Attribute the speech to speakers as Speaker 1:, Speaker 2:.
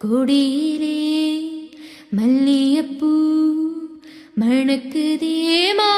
Speaker 1: கொடியிலே மல்லியப்பூ மணக்குதேமா